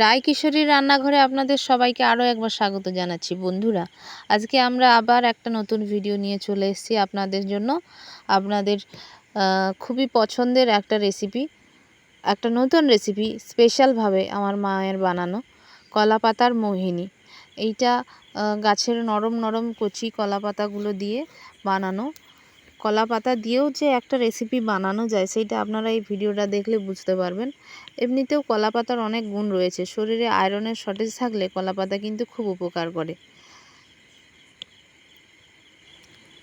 রায় কিশোরীর রান্নাঘরে আপনাদের সবাইকে আরও একবার স্বাগত জানাচ্ছি, বন্ধুরা। আজকে আমরা আবার একটা নতুন ভিডিও নিয়ে চলে এসেছি আপনাদের জন্য। আপনাদের খুবই পছন্দের একটা রেসিপি একটা নতুন রেসিপি স্পেশালভাবে আমার মায়ের বানানো কলা পাতার মোহিনী। এইটা গাছের নরম নরম কচি কলা পাতাগুলো দিয়ে বানানো। কলা পাতা দিয়েও যে একটা রেসিপি বানানো যায় সেইটা আপনারা এই ভিডিওটা দেখলে বুঝতে পারবেন। এমনিতেও কলা পাতার অনেক গুণ রয়েছে। শরীরে আয়রনের শর্টেজ থাকলে কলা পাতা কিন্তু খুব উপকার করে।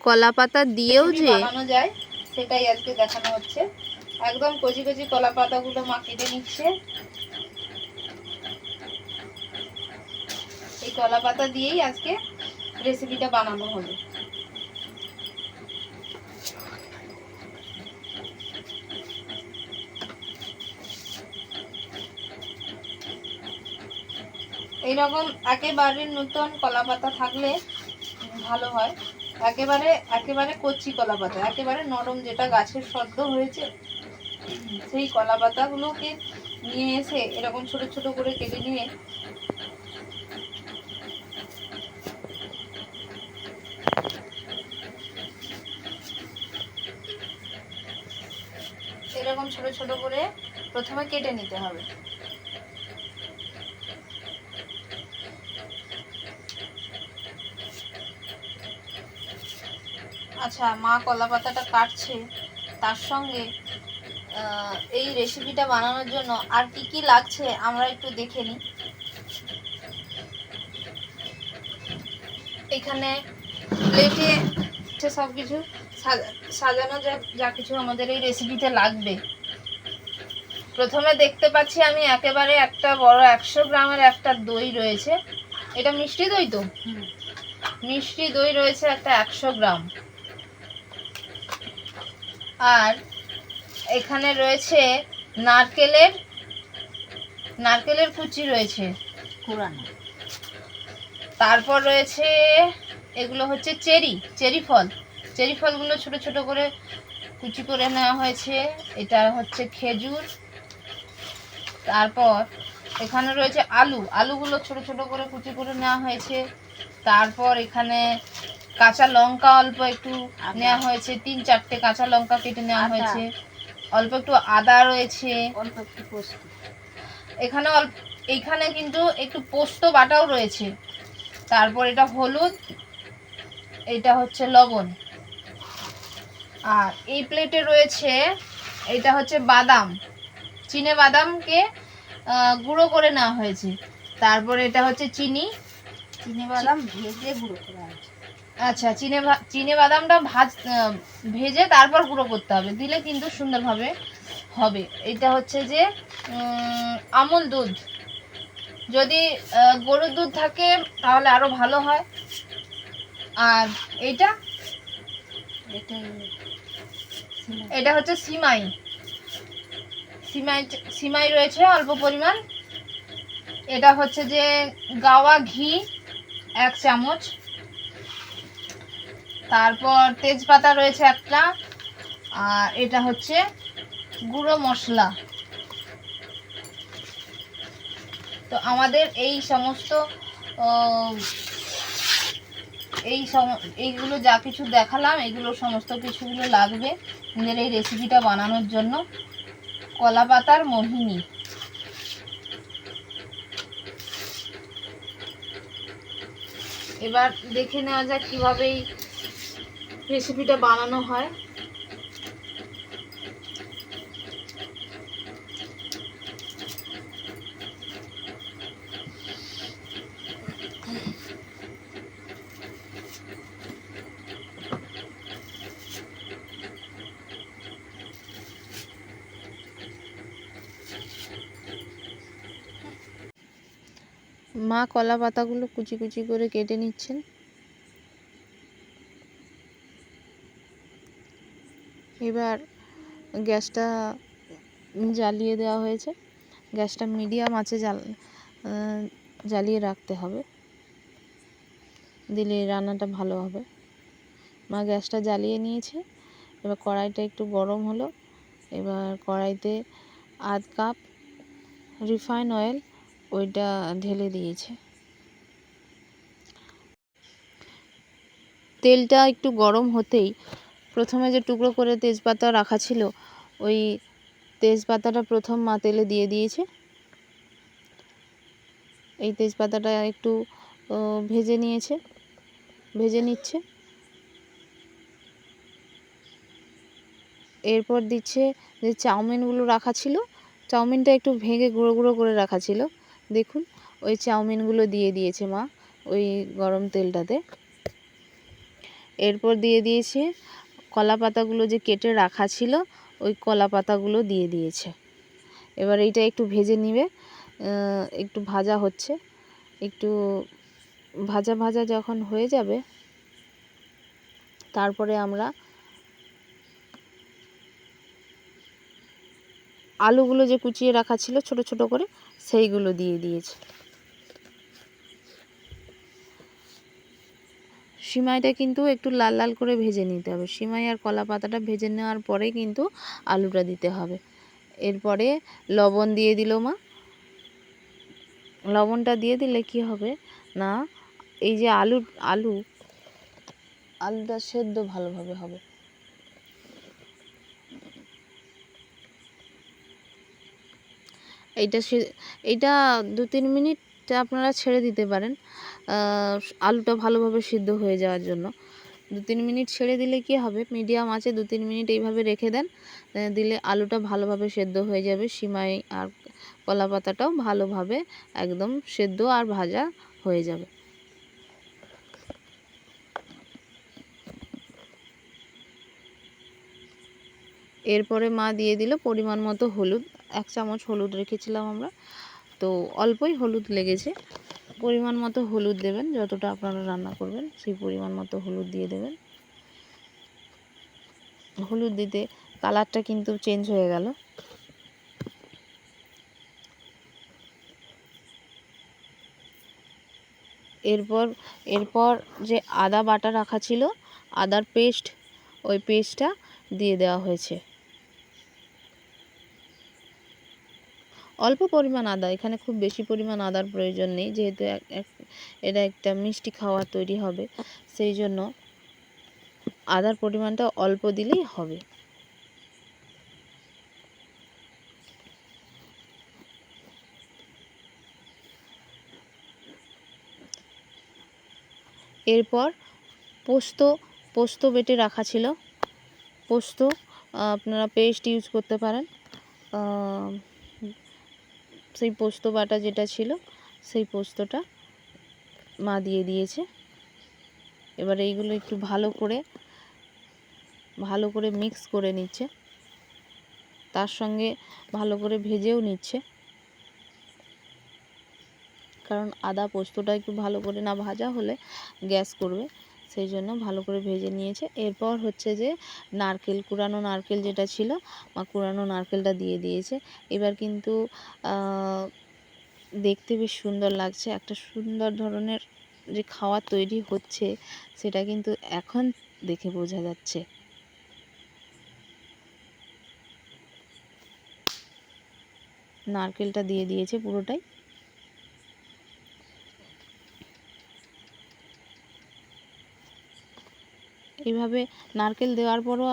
কলা পাতা দিয়েও যে বানানো যায় সেটাই আজকে দেখানো হচ্ছে। একদম কচি কচি কলা পাতাগুলো মা কেটে নিচ্ছে। এই কলা পাতা দিয়েই আজকে রেসিপিটা বানানো হবে এইরকম একেবারে নতুন কলা পাতা থাকলে ভালো হয়। একেবারে একেবারে কচি কলা পাতা একেবারে নরম যেটা গাছের সদ্য হয়েছে, সেই কলা পাতাগুলোকে নিয়ে এসে এরকম ছোট ছোট করে কেটে নিয়ে এরকম ছোট ছোট করে প্রথমে কেটে নিতে হবে। আচ্ছা মা কলা পাতাটা কাটছে। তার সঙ্গে এই রেসিপিটা বানানোর জন্য আর কি কি লাগছে আমরা একটু দেখে নিই। এখানে প্লেটে সব কিছু সাজানো যা যা কিছু আমাদের এই রেসিপিতে লাগবে। প্রথমে দেখতে পাচ্ছি আমি একেবারে একটা বড় একশো গ্রামের একটা দই রয়েছে। এটা মিষ্টি দই তো? মিষ্টি দই রয়েছে একটা একশো গ্রাম। আর এখানে রয়েছে নারকেলের নারকেলের কুচি রয়েছে। পুরানো তারপর রয়েছে এগুলো হচ্ছে চেরি চেরি ফল। চেরি ফলগুলো ছোট ছোট করে কুচি করে নেওয়া হয়েছে। এটা হচ্ছে খেজুর। তারপর এখানে রয়েছে আলু। আলুগুলো ছোট ছোট করে কুচি করে নেওয়া হয়েছে। তারপর এখানে কাঁচা লঙ্কা অল্প একটু নেওয়া হয়েছে তিন চারটে কাঁচা লঙ্কা কেটে নেওয়া হয়েছে। অল্প একটু আদা রয়েছে। অল্প একটু পোস্ত। এখানে অল্প এইখানে কিন্তু একটু পোস্ত বাটাও রয়েছে। তারপর এটা হলুদ এটা হচ্ছে লবণ। আর এই প্লেটে রয়েছে এটা হচ্ছে বাদাম। চিনে বাদামকে গুঁড়ো করে নেওয়া হয়েছে। তারপর এটা হচ্ছে চিনি। চিনি বাদাম ভেজে গুঁড়ো করা। আচ্ছা চিনে ভা- চিনে বাদামটা ভাজ ভেজে তারপর গুঁড়ো করতে হবে। দিলে কিন্তু সুন্দরভাবে হবে। এটা হচ্ছে যে আমুল দুধ। যদি গরুর দুধ থাকে তাহলে আরও ভালো হয়। আর এইটা? এটা হচ্ছে সিমাই। সিমাই সিমাই রয়েছে অল্প পরিমাণ। এটা হচ্ছে যে গাওয়া ঘি এক চামচ। তারপর তেজপাতা রয়েছে একটা, আর এটা হচ্ছে গুঁড়ো মশলা। তো আমাদের এই সমস্ত এই সম, এইগুলো যা কিছু দেখালাম, এগুলো সমস্ত কিছুগুলো লাগবে আমাদের এই রেসিপিটা বানানোর জন্য। কলা পাতার মোহিনী। এবার দেখে নেওয়া যাক কীভাবে এই রেসিপিটা বানানো হয়। মা কলা পাতাগুলো কুচি কুচি করে কেটে নিচ্ছেন। এবার গ্যাসটা জ্বালিয়ে দেওয়া হয়েছে। গ্যাসটা মিডিয়াম আছে জ্বাল জ্বালিয়ে রাখতে হবে। দিলে রান্নাটা ভালো হবে। মা গ্যাসটা জ্বালিয়ে নিয়েছে। এবার কড়াইটা একটু গরম হলো। এবার কড়াইতে আধ কাপ রিফাইন অয়েল ওইটা ঢেলে দিয়েছে। তেলটা একটু গরম হতেই প্রথমে যে টুকরো করে তেজপাতা রাখা ছিল, ওই তেজপাতাটা প্রথম মা তেলে দিয়ে দিয়েছে। এই তেজপাতাটা একটু ভেজে নিয়েছে, ভেজে নিচ্ছে। এরপর দিচ্ছে যে চাউমিনগুলো রাখা ছিল, চাউমিনটা একটু ভেঙে গুঁড়ো গুঁড়ো করে রাখা ছিল। দেখুন, ওই চাউমিনগুলো দিয়ে দিয়েছে মা, ওই গরম তেলটাতে। এরপর দিয়ে দিয়েছে কলা পাতাগুলো যে কেটে রাখা ছিল, ওই কলা পাতাগুলো দিয়ে দিয়েছে। এবার এইটা একটু ভেজে নিবে। একটু ভাজা হচ্ছে। একটু ভাজা ভাজা যখন হয়ে যাবে, তারপরে আমরা আলুগুলো যে কুচিয়ে রাখা ছিল ছোট ছোট করে, সেইগুলো দিয়ে দিয়েছে। সিমাইটা কিন্তু একটু লাল লাল করে ভেজে নিতে হবে। সিমাই আর কলা পাতাটা ভেজে নেওয়ার পরে কিন্তু আলুটা দিতে হবে। এরপরে লবণ দিয়ে দিল মা। লবণটা দিয়ে দিলে কি হবে না, এই যে আলু আলু, আলুটা সেদ্ধ ভালোভাবে হবে। এইটা সে- এইটা দু তিন মিনিট আপনারা ছেড়ে দিতে পারেন আলুটা ভালোভাবে সিদ্ধ হয়ে যাওয়ার জন্য। দু তিন মিনিট ছেড়ে দিলে কি হবে? মিডিয়াম আছে, দু তিন মিনিট এইভাবে রেখে দেন দিলে আলুটা ভালোভাবে সেদ্ধ হয়ে যাবে, সিমাই আর কলা পাতাটাও ভালোভাবে একদম সেদ্ধ আর ভাজা হয়ে যাবে। এরপরে মা দিয়ে দিল পরিমাণ মতো হলুদ, এক চামচ হলুদ রেখেছিলাম আমরা। তো অল্পই হলুদ লেগেছে। পরিমাণ মতো হলুদ দেবেন, যতটা আপনারা রান্না করবেন, সেই পরিমাণ মতো হলুদ দিয়ে দেবেন। হলুদ দিতে কালারটা কিন্তু চেঞ্জ হয়ে গেল। এরপর এরপর যে আদা বাটা রাখা ছিল, আদার পেস্ট, ওই পেস্টটা দিয়ে দেওয়া হয়েছে। অল্প পরিমাণ আদা, এখানে খুব বেশি পরিমাণ আদার প্রয়োজন নেই, যেহেতু এটা একটা মিষ্টি খাওয়া তৈরি হবে, সেই জন্য আদার পরিমাণটা অল্প দিলেই হবে। এরপর পোস্ত পোস্ত বেটে রাখা ছিল। পোস্ত আপনারা পেস্ট ইউজ করতে পারেন। সেই পোস্ত বাটা যেটা ছিল, সেই পোস্তটা মা দিয়ে দিয়েছে। এবার এইগুলো একটু ভালো করে ভালো করে মিক্স করে নিচ্ছে। তার সঙ্গে ভালো করে ভেজেও নিচ্ছে। কারণ আদা পোস্তটা একটু ভালো করে না ভাজা হলে গ্যাস করবে। সেই জন্য ভালো করে ভেজে নিয়েছে। এরপর হচ্ছে যে নারকেল, কুড়ানো নারকেল যেটা ছিল, মা কুড়ানো নারকেলটা দিয়ে দিয়েছে। এবার কিন্তু দেখতে বেশ সুন্দর লাগছে। একটা সুন্দর ধরনের যে খাওয়া তৈরি হচ্ছে, সেটা কিন্তু এখন দেখে বোঝা যাচ্ছে। নারকেলটা দিয়ে দিয়েছে পুরোটাই। এইভাবে নারকেল দেওয়ার পরও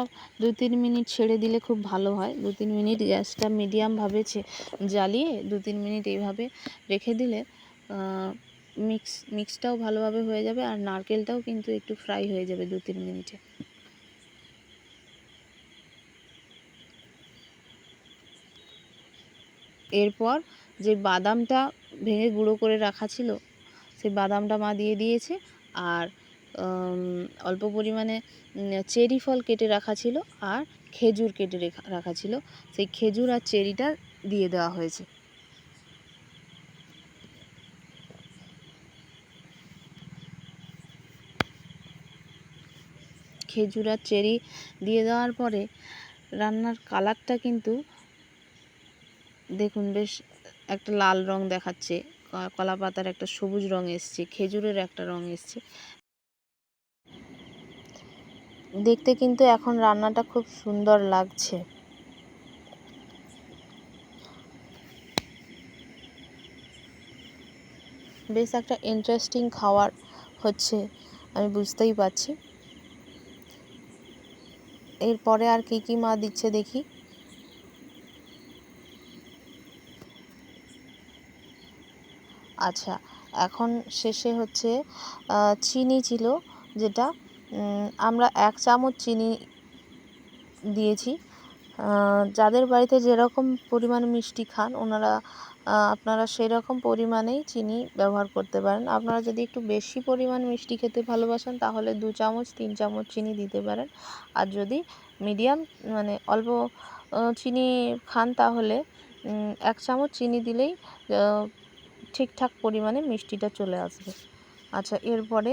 দু তিন মিনিট ছেড়ে দিলে খুব ভালো হয়। দু তিন মিনিট গ্যাসটা মিডিয়ামভাবে জ্বালিয়ে দু তিন মিনিট এইভাবে রেখে দিলে মিক্স, মিক্সটাও ভালোভাবে হয়ে যাবে আর নারকেলটাও কিন্তু একটু ফ্রাই হয়ে যাবে দু তিন মিনিটে। এরপর যে বাদামটা ভেঙে গুঁড়ো করে রাখা ছিল, সেই বাদামটা মা দিয়ে দিয়েছে আর অল্প পরিমাণে চেরি ফল কেটে রাখা ছিল আর খেজুর কেটে রাখা ছিল। সেই খেজুর আর চেরিটা দিয়ে দেওয়া হয়েছে। খেজুর আর চেরি দিয়ে দেওয়ার পরে রান্নার কালারটা কিন্তু দেখুন বেশ একটা লাল রং দেখাচ্ছে কলা পাতার একটা সবুজ রং এসছে, খেজুরের একটা রং এসছে। দেখতে কিন্তু এখন রান্নাটা খুব সুন্দর লাগছে। বেশ একটা ইন্টারেস্টিং খাওয়ার হচ্ছে, আমি বুঝতেই পারছি। এরপরে আর কি কি মা দিচ্ছে দেখি। আচ্ছা এখন শেষে হচ্ছে চিনি ছিল যেটা আমরা এক চামচ চিনি দিয়েছি। যাদের বাড়িতে যেরকম পরিমাণ মিষ্টি খান, ওনারা আপনারা সেরকম পরিমাণেই চিনি ব্যবহার করতে পারেন। আপনারা যদি একটু বেশি পরিমাণ মিষ্টি খেতে ভালোবাসেন, তাহলে দু চামচ, তিন চামচ চিনি দিতে পারেন। আর যদি মিডিয়াম মানে অল্প চিনি খান, তাহলে এক চামচ চিনি দিলেই ঠিকঠাক পরিমাণে মিষ্টিটা চলে আসবে। আচ্ছা এরপরে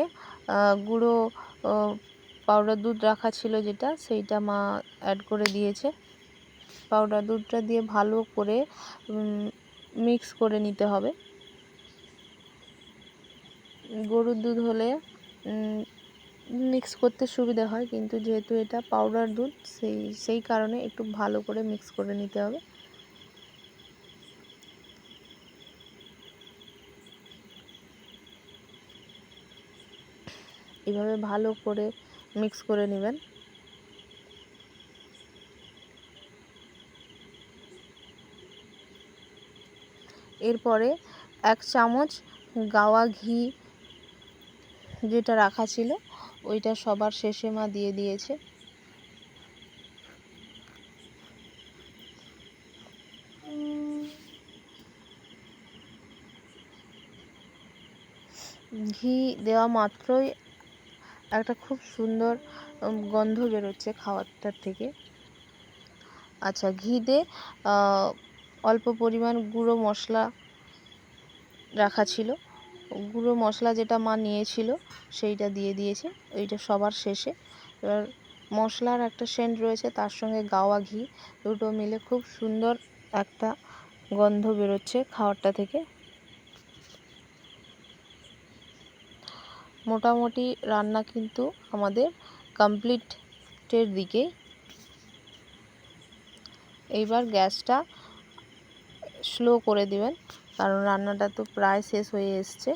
গুঁড়ো পাউডার দুধ রাখা ছিল যেটা, সেইটা মা অ্যাড করে দিয়েছে। পাউডার দুধটা দিয়ে ভালো করে মিক্স করে নিতে হবে। গরুর দুধ হলে মিক্স করতে সুবিধা হয়, কিন্তু যেহেতু এটা পাউডার দুধ, সেই সেই কারণে একটু ভালো করে মিক্স করে নিতে হবে। এভাবে ভালো করে মিক্স করে নেবেন। এরপরে এক চামচ গাওয়া ঘি যেটা রাখা ছিল, ওইটা সবার শেষে মা দিয়ে দিয়েছে। ঘি দেওয়া মাত্রই একটা খুব সুন্দর গন্ধ বেরোচ্ছে খাবারটার থেকে। আচ্ছা ঘিতে আহ, অল্প পরিমাণ গুঁড়ো মশলা রাখা ছিল। গুঁড়ো মশলা যেটা মা নিয়েছিল সেইটা দিয়ে দিয়েছে। ওইটা সবার শেষে। এবার মশলার একটা সেন্ট রয়েছে তার সঙ্গে গাওয়া ঘি দুটো মিলে খুব সুন্দর একটা গন্ধ বেরোচ্ছে খাওয়ারটা থেকে। মোটামুটি রান্না কিন্তু আমাদের কমপ্লিটের দিকে। এইবার গ্যাসটা স্লো করে দিবেন, কারণ রান্নাটা তো প্রায় শেষ হয়ে এসছে।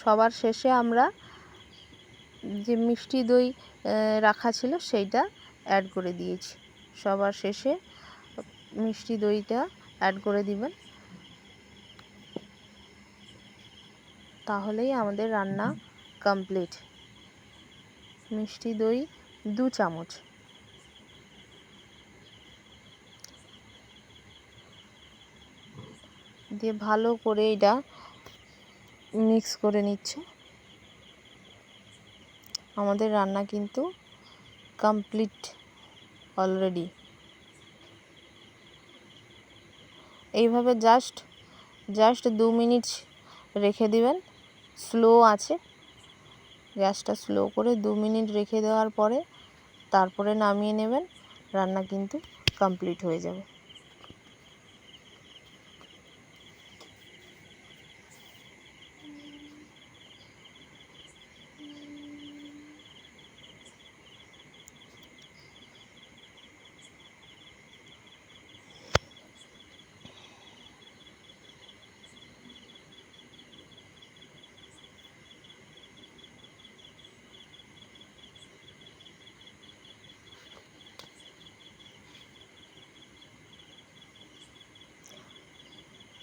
সবার শেষে আমরা যে মিষ্টি দই রাখা ছিল সেইটা অ্যাড করে দিয়েছি। সবার শেষে মিষ্টি দইটা অ্যাড করে দিবেন। তাহলেই আমাদের রান্না কমপ্লিট মিষ্টি দই দু চামচ। দিয়ে ভালো করে এটা মিক্স করে নিচ্ছে। আমাদের রান্না কিন্তু কমপ্লিট অলরেডি এইভাবে জাস্ট জাস্ট দু মিনিট রেখে দিবেন। স্লো আছে। গ্যাসটা স্লো করে দু মিনিট রেখে দেওয়ার পরে তারপরে নামিয়ে নেবেন। রান্না কিন্তু কমপ্লিট হয়ে যাবে।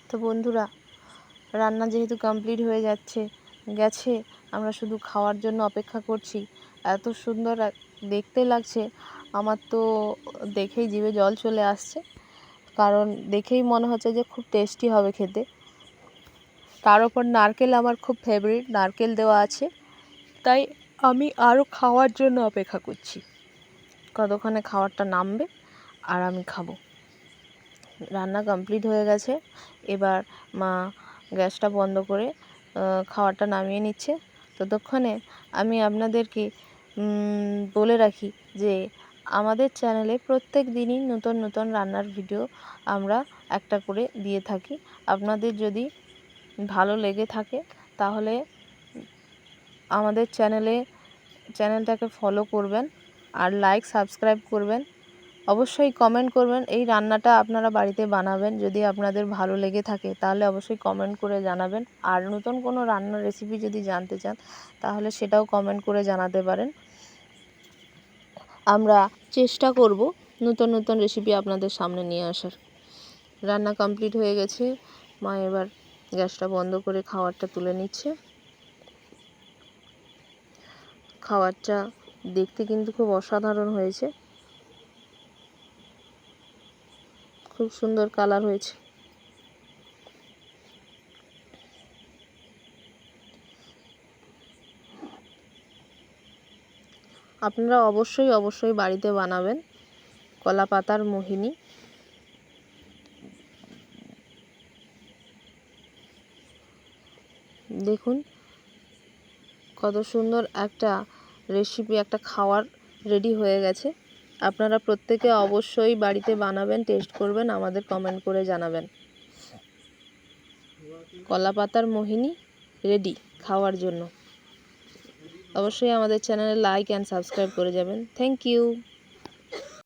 তো বন্ধুরা, রান্না যেহেতু কমপ্লিট হয়ে যাচ্ছে, গেছে, আমরা শুধু খাওয়ার জন্য অপেক্ষা করছি। এত সুন্দর দেখতে লাগছে, আমার তো দেখেই জিভে জল চলে আসছে, কারণ দেখেই মনে হচ্ছে যে খুব টেস্টি হবে খেতে। তার ওপর নারকেল আমার খুব ফেভারিট নারকেল দেওয়া আছে, তাই আমি আরও খাওয়ার জন্য অপেক্ষা করছি। কতক্ষণে খাবারটা নামবে, আর আমি খাব। রান্না কমপ্লিট হয়ে গেছে। এবার মা গ্যাসটা বন্ধ করে খাবারটা নামিয়ে নিচ্ছে। ততক্ষণে আমি আপনাদেরকে বলে রাখি যে আমাদের চ্যানেলে প্রত্যেক দিনই নতুন নতুন রান্নার ভিডিও আমরা একটা করে দিয়ে থাকি। আপনাদের যদি ভালো লেগে থাকে, তাহলে আমাদের চ্যানেলে চ্যানেলটাকে ফলো করবেন আর লাইক সাবস্ক্রাইব করবেন। অবশ্যই কমেন্ট করবেন। এই রান্নাটা আপনারা বাড়িতে বানাবেন, যদি আপনাদের ভালো লেগে থাকে, তাহলে অবশ্যই কমেন্ট করে জানাবেন। আর নতুন কোনো রান্নার রেসিপি যদি জানতে চান, তাহলে সেটাও কমেন্ট করে জানাতে পারেন। আমরা চেষ্টা করব নতুন নতুন রেসিপি আপনাদের সামনে নিয়ে আসার। রান্না কমপ্লিট হয়ে গেছে। মা এবার গ্যাসটা বন্ধ করে খাবারটা তুলে নিচ্ছে। খাবারটা দেখতে কিন্তু খুব অসাধারণ হয়েছে। খুব সুন্দর কালার হয়েছে। আপনারা অবশ্যই অবশ্যই বাড়িতে বানাবেন কলা পাতার মোহিনী। দেখুন কত সুন্দর একটা রেসিপি একটা খাওয়ার রেডি হয়ে গেছে। আপনারা প্রত্যেকে অবশ্যই বাড়িতে বানাবেন টেস্ট করবেন, আমাদের কমেন্ট করে জানাবেন। কলা পাতার মোহিনী রেডি খাওয়ার জন্য। অবশ্যই আমাদের চ্যানেলে লাইক অ্যান্ড সাবস্ক্রাইব করে যাবেন। Thank you